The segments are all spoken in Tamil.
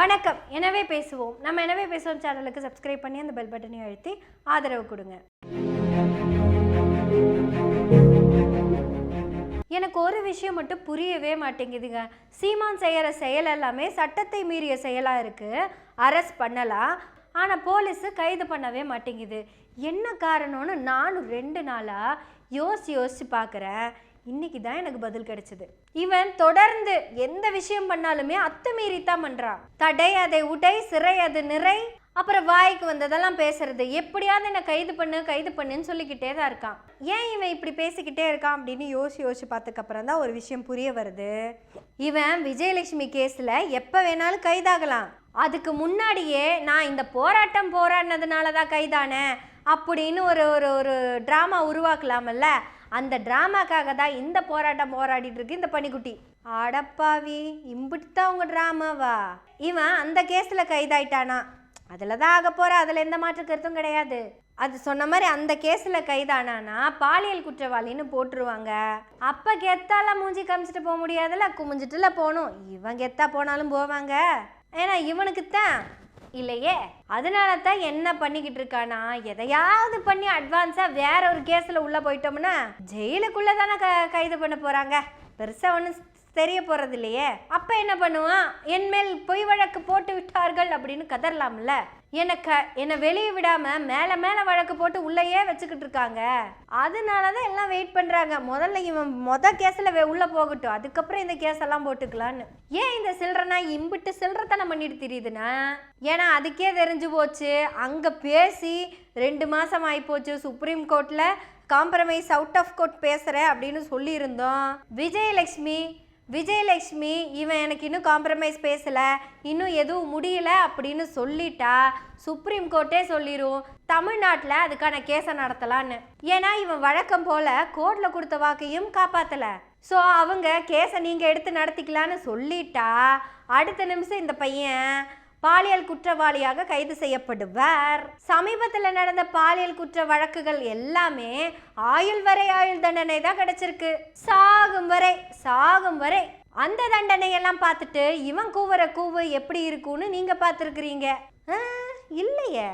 வணக்கம். எனவே பேசுவோம். நம்ம எனவே பேசுவோம் சேனலுக்கு சப்ஸ்கிரைப் பண்ணி அந்த பெல் பட்டனை அழுத்தி ஆதரவு கொடுங்க. எனக்கு ஒரு விஷயம் மட்டும் புரியவே மாட்டேங்குதுங்க. சீமான் செய்கிற செயல் எல்லாமே சட்டத்தை மீறிய செயலாக இருக்குது அரெஸ்ட் பண்ணலாம் ஆனால் போலீஸு கைது பண்ணவே மாட்டேங்குது. என்ன காரணம்னு நானும் ரெண்டு நாளாக யோசிச்சு யோசித்து பார்க்குறேன் இன்னைக்கு தான் எனக்கு பதில் கிடைச்சது. இவன் தொடர்ந்து எந்த விஷயம் பண்ணாலுமே அத்துமீறி தான் பண்ணுறான் தடை அதை உடை சிறை அது நிறை அப்புறம் வாய்க்கு வந்ததெல்லாம் பேசுறது. எப்படியாவது என்னை கைது பண்ணு கைது பண்ணுன்னு சொல்லிக்கிட்டே தான் இருக்கான். ஏன் இவன் இப்படி பேசிக்கிட்டே இருக்கான் அப்படின்னு யோசிச்சு யோசிச்சு பார்த்ததுக்கப்புறம் தான் ஒரு விஷயம் புரிய வருது. இவன் விஜயலட்சுமி கேஸில் எப்போ வேணாலும் கைதாகலாம். அதுக்கு முன்னாடியே நான் இந்த போராட்டம் போராடினதுனால தான் கைதானேன் அப்படின்னு ஒரு ஒரு ஒரு ட்ராமா உருவாக்கலாமல்ல? அந்த ட்ராமாக்காக தான் இந்த போராட்டம் போராடிட்டு இருக்கு இந்த பனிக்குட்டி. அடப்பாவி இம்பிட்டு தான் உங்க ட்ராமாவா? இவன் அந்த கேஸில் கைதாயிட்டானா? அதில் தான் ஆக போகிற அதில் எந்த மாற்று கருத்தும் கிடையாது. அது சொன்ன மாதிரி அந்த கேஸில் கைதானானா பாலியல் குற்றவாளின்னு போட்டுருவாங்க. அப்போ கெத்தாலாம் மூஞ்சி காமிச்சிட்டு போக முடியாதுல்ல? குமிஞ்சிட்டுல போகணும். இவன் கெத்தா போனாலும் போவாங்க. ஏன்னா இவனுக்குத்தான் இல்லையே? அதனால தான் என்ன பண்ணிக்கிட்டு இருக்கானா? எதையாவது பண்ணி அட்வான்ஸாக வேற ஒரு கேஸில் உள்ளே போயிட்டோம்னா ஜெயிலுக்குள்ளே தானே க கைது பண்ண போகிறாங்க பெருசாக ஒன்றும் தெரிய போகிறது இல்லையே அப்போ என்ன பண்ணுவான்? என்மேல் பொய் வழக்கு போட்டு விட்டார்கள் அப்படின்னு கதறலாம்ல. எனக்கு என்னை வெளியே விடாமல் மேலே மேலே வழக்கு போட்டு உள்ளேயே வச்சுக்கிட்டு இருக்காங்க. அதனால தான் எல்லாம் வெயிட் பண்ணுறாங்க முதல்ல இவன் மொதல் கேஸில் உள்ளே போகட்டும். அதுக்கப்புறம் இந்த கேஸெல்லாம் போட்டுக்கலான்னு ஏன் இந்த சில்லறனா இம்பிட்டு சில்லறத்தனம் பண்ணிட்டு தெரியுதுன்னா? ஏன்னா அதுக்கே தெரிஞ்சு போச்சு. அங்கே பேசி ரெண்டு மாதம் ஆகிப்போச்சு சுப்ரீம் கோர்ட்டில் காம்ப்ரமைஸ் அவுட் ஆஃப் கோர்ட் பேசுகிறேன் அப்படின்னு சொல்லியிருந்தோம். விஜயலட்சுமி விஜயலட்சுமி இவன் எனக்கு இன்னும் காம்ப்ரமைஸ் பேசலை இன்னும் எதுவும் முடியல அப்படின்னு சொல்லிட்டா சுப்ரீம் கோர்ட்டே சொல்லிடும் தமிழ்நாட்டில் அதுக்கான கேஸை நடத்தலான்னு. ஏன்னா இவன் வழக்கம் போல் கோர்ட்டில் கொடுத்த வாக்கையும் காப்பாற்றலை ஸோ அவங்க கேஸை நீங்கள் எடுத்து நடத்திக்கலான்னு சொல்லிட்டா அடுத்த நிமிஷம் இந்த பையன் பாலியல் குற்றவாளியாக கைது செய்யப்படுவார். சமீபத்தில் நடந்த பாலியல் குற்ற வழக்குகள் எல்லாமே ஆயுள் வரை ஆயுள் தண்டனை தான் கிடைச்சிருக்கு. சாகும் வரை சாகும் வரை. அந்த தண்டனை எல்லாம் பார்த்துட்டு இவன் கூவுற கூவு எப்படி இருக்கும்னு நீங்க பார்த்துருக்குறீங்க? இல்லையே.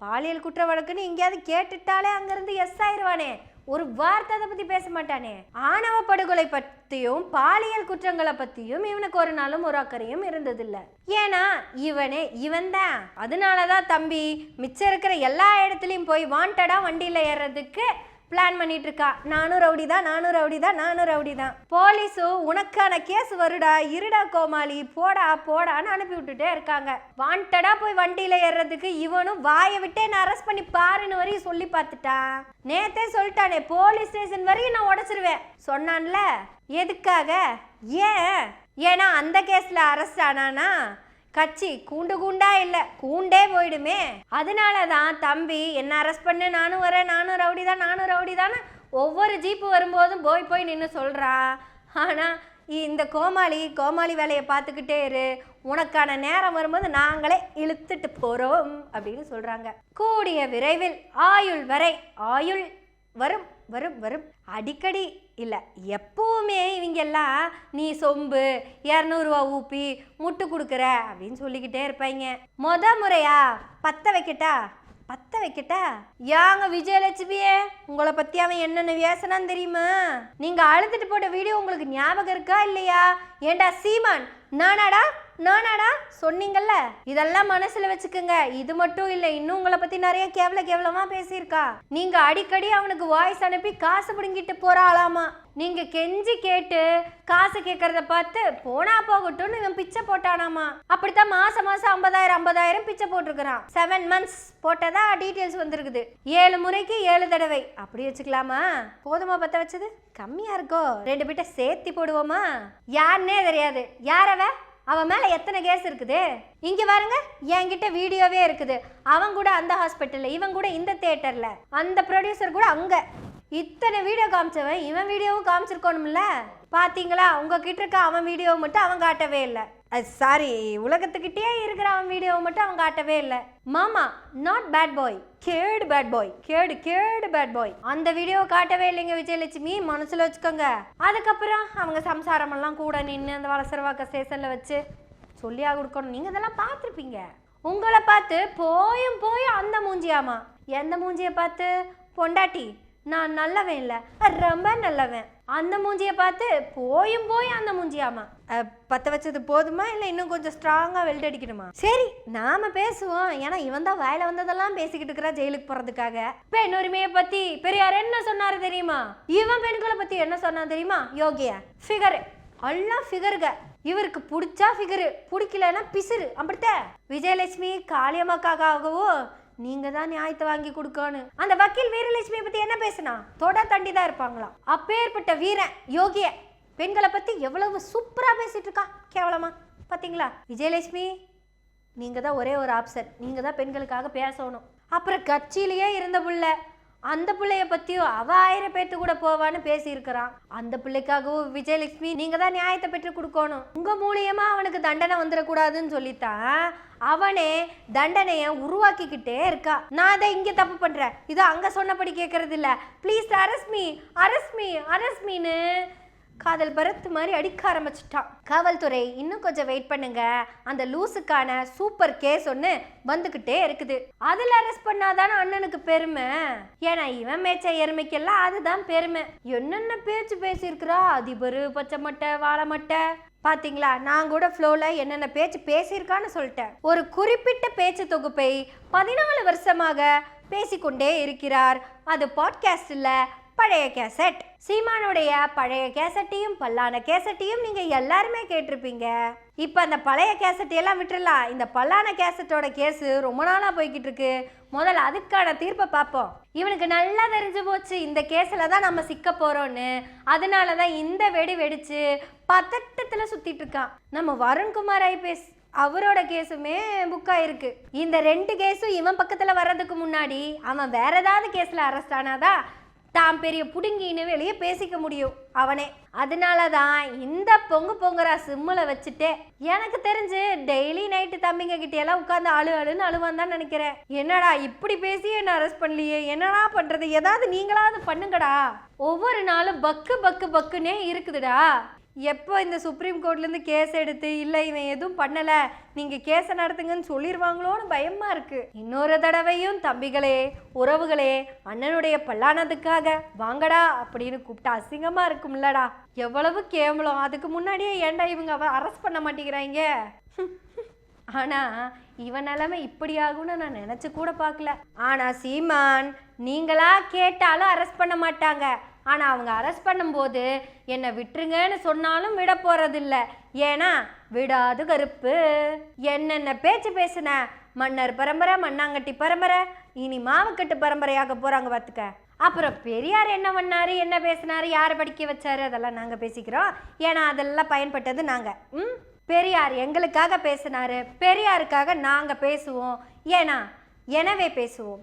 பாலியல் குற்ற வழக்குன்னு எங்கேயாவது கேட்டுட்டாலே அங்கிருந்து எஸ் ஆயிடுவானே ஒரு வார்த்தை அதை பத்தி பேச மாட்டானே. ஆணவ படுகொலை பத்தியும் பாலியல் குற்றங்களை பத்தியும் இவனுக்கு ஒரு நாளும் ஒரு அக்கறையும் இருந்ததில்ல. ஏன்னா இவனே இவன் தான் அதனாலதான் தம்பி மிச்சம் இருக்கிற எல்லா இடத்துலயும் போய் வாண்டடா வண்டியில ஏறுறதுக்கு பிளான் பண்ணிட்டு இருக்கா நானும் ரவுடி தான் நானும் ரவுடி தான் நானும் ரவுடி தான். போலீஸும் உனக்கான கேஸ் வருடா இருடா கோமாளி போடா போடான்னு அனுப்பி விட்டுட்டே இருக்காங்க. வாண்டடா போய் வண்டியில ஏறுறதுக்கு இவனும் வாயை விட்டே நான் அரெஸ்ட் பண்ணி பாருன்னு வரையும் சொல்லி பார்த்துட்டான் நேத்தே சொல்லிட்டானே போலீஸ் ஸ்டேஷன் வரையும் நான் உடச்சிருவேன். சொன்னான்ல எதுக்காக? ஏன்? ஏன்னா அந்த கேஸ்ல அரெஸ்ட் ஆனானா? கட்சி கூண்டு கூண்டா இல்லை கூண்டே போயிடுமே. அதனால தான் தம்பி என்ன அரெஸ்ட் பண்ணு நானும் வரேன் நானும் ரவுடி தான் நானும் ரவுடி தானே ஒவ்வொரு ஜீப்பு வரும்போதும் போய் போய் நின்று சொல்கிறா ஆனால் இந்த கோமாளி கோமாளி வேலையை பார்த்துக்கிட்டே இரு. உனக்கான நேரம் வரும்போது நாங்களே இழுத்துட்டு போகிறோம் அப்படின்னு சொல்கிறாங்க கூடிய விரைவில் ஆயுள் வரை ஆயுள் வரும் வரும் வரும். அடிக்கடி இல்லை எப்போவுமே இவங்க எல்லாம் நீ சொம்பு இரநூறுவா ஊப்பி முட்டு கொடுக்குற அப்படின்னு சொல்லிக்கிட்டே இருப்பாங்க மொத முறையா பத்த வைக்கட்டா? பத்த வைக்கட்டா? யாங்க விஜயலட்சுமியே உங்களை பத்தி அவன் என்னென்ன பேசினான்னு தெரியுமா? நீங்க அழுதுட்டு போட்ட வீடியோ உங்களுக்கு ஞாபகம் இருக்கா இல்லையா? ஏண்டா சீமான் நானாடா நானா சொன்னீங்கல்ல? இதெல்லாம் மனசுல வச்சுக்கோங்க. இது மட்டும் இல்லை இன்னும் உங்களை பத்தி நிறைய கேவல கேவலமா பேசியிருக்கா. நீங்க அடிக்கடி அவனுக்கு வாய்ஸ் அனுப்பி காசு பிடுங்கிட்டு போறாளாமா? நீங்க கெஞ்சி கேட்டு காசு கேட்கறத பார்த்து போனா போகட்டும்னு இவன் பிச்சை போட்டானாமா? அப்படித்தான் மாசம் மாசம் ஐம்பதாயிரம் ஐம்பதாயிரம் பிச்சை போட்டிருக்கிறான். செவன் மந்த்ஸ் போட்டதா டீட்டெயில்ஸ் வந்திருக்குது. ஏழு முறைக்கு ஏழு தடவை. அப்படி வச்சுக்கலாமா? போதுமா பத்த வச்சது? கம்மியா இருக்கோ? ரெண்டு பிட்ட சேர்த்தி போடுவோமா? யாருன்னே தெரியாது. யாரவ அவன் மேலே எத்தனை கேஸ் இருக்குது? இங்கே பாருங்க என்கிட்ட வீடியோவே இருக்குது. அவன் கூட அந்த ஹாஸ்பிட்டலில் இவன் கூட இந்த தேட்டரில் அந்த ப்ரொடியூசர் கூட அங்கே. இத்தனை வீடியோ காமிச்சவன் இவன் வீடியோவும் காமிச்சிருக்கணும்ல? பாத்தீங்களா? உங்ககிட்ட இருக்க அவன் வீடியோவை மட்டும் அவன் காட்டவே இல்லை. அது சாரி உலகத்துக்கிட்டே இருக்கிற அவன் வீடியோவை மட்டும் அவன் காட்டவே இல்லை. மாமா நாட் பேட் பாய் கேடு பேட் பாய் கேடு கேடு பேட் பாய் அந்த வீடியோ காட்டவே இல்லைங்க விஜயலட்சுமி. மனசுல வச்சுக்கோங்க. அதுக்கப்புறம் அவங்க சம்சாரமெல்லாம் கூட நின்று அந்த வளசரவாக்க ஸ்டேஷன்ல வச்சு சொல்லியா கொடுக்கணும். நீங்க இதெல்லாம் பார்த்துருப்பீங்க. உங்களை பார்த்து போயும் போயும் அந்த மூஞ்சியாமா? எந்த மூஞ்சியை பார்த்து? பொண்டாட்டி. நான் நல்லவன் இல்லை. ரொம்ப நல்லவன். அந்த மூஞ்சியை பார்த்து போயும் போய் அந்த மூஞ்சியாமா? பற்ற பத்த வச்சது போதுமா? இல்லை இன்னும் கொஞ்சம் ஸ்ட்ராங்காக வெல்ட் அடிக்கணுமா? சரி நாம பேசுவோம். ஏன்னா இவன் தான் வாயில வந்ததெல்லாம் பேசிக்கிட்டு இருக்கிறா ஜெயிலுக்கு போறதுக்காக. பெண் உரிமையை பத்தி பெரியார் என்ன சொன்னாரு தெரியுமா? இவன் பெண்களை பத்தி என்ன சொன்னா தெரியுமா? யோகியா ஃபிகர் எல்லாம் ஃபிகருங்க இவருக்கு பிடிச்சா ஃபிகரு பிடிக்கலன்னா பிசுறு. அப்படித்த விஜயலட்சுமி காளியம்மாக்காகவும் நீங்க தான் நியாயத்தை வாங்கி கொடுக்கணும் அந்த வக்கீல் வீரலட்சுமியை பத்தி என்ன பேசுனா? தொட தண்டி தான் இருப்பாங்களாம். அப்பேற்பட்ட வீரன் யோகிய பெண்களை பத்தி எவ்வளவு சூப்பரா பேசிட்டு இருக்கா கேவலமா? பாத்தீங்களா? விஜயலட்சுமி நீங்க தான் ஒரே ஒரு ஆப்ஷன் நீங்க தான் பெண்களுக்காக பேசணும். அப்புறம் கட்சியிலேயே இருந்த புள்ள அந்த பிள்ளைய பத்தியும் அவ ஆயிரம் பேர்த்து கூட போவான்னு பேசியிருக்கிறான். அந்த பிள்ளைக்காகவும் விஜயலட்சுமி நீங்க தான் நியாயத்தை பெற்று கொடுக்கணும். உங்க மூலியமா அவனுக்கு தண்டனை வந்துடக்கூடாதுன்னு சொல்லித்தான் அவனே தண்டனையை உருவாக்கிக்கிட்டே இருக்கா. நான் அதை இங்க தப்பு பண்றேன். இது அங்க சொன்னபடி கேட்கறது இல்ல ப்ளீஸ் அரஸ்மி அரஸ்மி அரஸ்மின்னு காதல் பரத் மாதிரி அடிக்க ஆரம்பிச்சிட்டான். காவல்துறை இன்னும் கொஞ்சம் வெயிட் பண்ணுங்க. அந்த லூசுக்கான சூப்பர் கேஸ் ஒன்று வந்துக்கிட்டே இருக்குது. அதில் அரெஸ்ட் பண்ணாதான அண்ணனுக்கு பெருமை? ஏன்னா இவன் மேய்ச்ச எருமைக்கெல்லாம் அதுதான் பெருமை. என்னென்ன பேச்சு பேசியிருக்கிறா? அதிபர் பச்சை மட்டை வாழை மட்டை. பாத்தீங்களா? நான் கூட ஃப்ளோவில் என்னென்ன பேச்சு பேசியிருக்கான்னு சொல்லிட்டேன். ஒரு குறிப்பிட்ட பேச்சு தொகுப்பை பதினாலு வருஷமாக பேசிக்கொண்டே இருக்கிறார். அது பாட்காஸ்டில் பழைய கேசட் சீமானுடைய பழைய கேசட்டையும் பல்லான கேசட்டையும் நீங்க எல்லாருமே கேட்டிருப்பீங்க. இப்போ அந்த பழைய கேசட் எல்லாம் இந்த பல்லான கேசட்டோட கேஸு ரொம்ப நாளா போய்கிட்டு இருக்கு முதல்ல அதுக்கான தீர்ப்பை பார்ப்போம். இவனுக்கு நல்லா தெரிஞ்சு போச்சு இந்த கேஸில் தான் நம்ம சிக்க போகிறோன்னு அதனால தான் இந்த வெடி வெடிச்சு பதட்டத்தில் சுத்திட்டு இருக்கான் நம்ம வருண்குமார் ஐபிஎஸ் அவரோட கேஸுமே புக் ஆயிருக்கு. இந்த ரெண்டு கேஸும் இவன் பக்கத்தில் வர்றதுக்கு முன்னாடி அவன் வேற ஏதாவது கேஸில் அரெஸ்ட் ஆனாதான் தான் பெரிய புடுங்கின்னு வெளியே பேசிக்க முடியும் அவனே. அதனால தான் இந்த பொங்கு பொங்குறா சிம்மில் வச்சுட்டே எனக்கு தெரிஞ்சு டெய்லி நைட்டு தம்பிங்க கிட்டேயெல்லாம் உட்காந்து அழு அழுன்னு அழுவான் தான் நினைக்கிறேன். என்னடா இப்படி பேசி என்ன அரெஸ்ட் பண்ணலையே? என்னடா பண்ணுறது ஏதாவது நீங்களாவது பண்ணுங்கடா. ஒவ்வொரு நாளும் பக்கு பக்கு பக்குன்னே இருக்குதுடா. எப்போ இந்த சுப்ரீம் கோர்ட்லேருந்து கேஸ் எடுத்து இல்லை இவன் எதுவும் பண்ணலை நீங்கள் கேஸை நடத்துங்கன்னு சொல்லிடுவாங்களோன்னு பயமாக இருக்குது இன்னொரு தடவையும் தம்பிகளே உறவுகளே அண்ணனுடைய பல்லானதுக்காக வாங்கடா அப்படின்னு கூப்பிட்டா அசிங்கமாக இருக்கும்லடா. எவ்வளவு கேவலம். அதுக்கு முன்னாடியே ஏன்டா இவங்க அவ அரெஸ்ட் பண்ண மாட்டேங்கிறாங்க? ஆனால் இவன் நிலைமை இப்படி ஆகும்னு நான் நினச்சி கூட பார்க்கல. ஆனால் சீமான் நீங்களா கேட்டாலும் அரெஸ்ட் பண்ண மாட்டாங்க. ஆனால் அவங்க அரெஸ்ட் பண்ணும்போது என்னை விட்டுருங்கன்னு சொன்னாலும் விட போகிறதில்ல ஏன்னா விடாது கருப்பு. என்னென்ன பேச்சு பேசுன? மன்னர் பரம்பரை மண்ணாங்கட்டி பரம்பரை. இனி மாவுக்கட்டு பரம்பரையாக போகிறாங்க பார்த்துக்க அப்புறம் பெரியார் என்ன பண்ணாரு என்ன பேசினார் யாரை படிக்க வச்சார் அதெல்லாம் நாங்கள் பேசிக்கிறோம். ஏன்னா அதெல்லாம் பயன்பட்டது நாங்கள் ம்? பெரியார் எங்களுக்காக பேசினாரு. பெரியாருக்காக நாங்கள் பேசுவோம். ஏன்னா எனவே பேசுவோம்.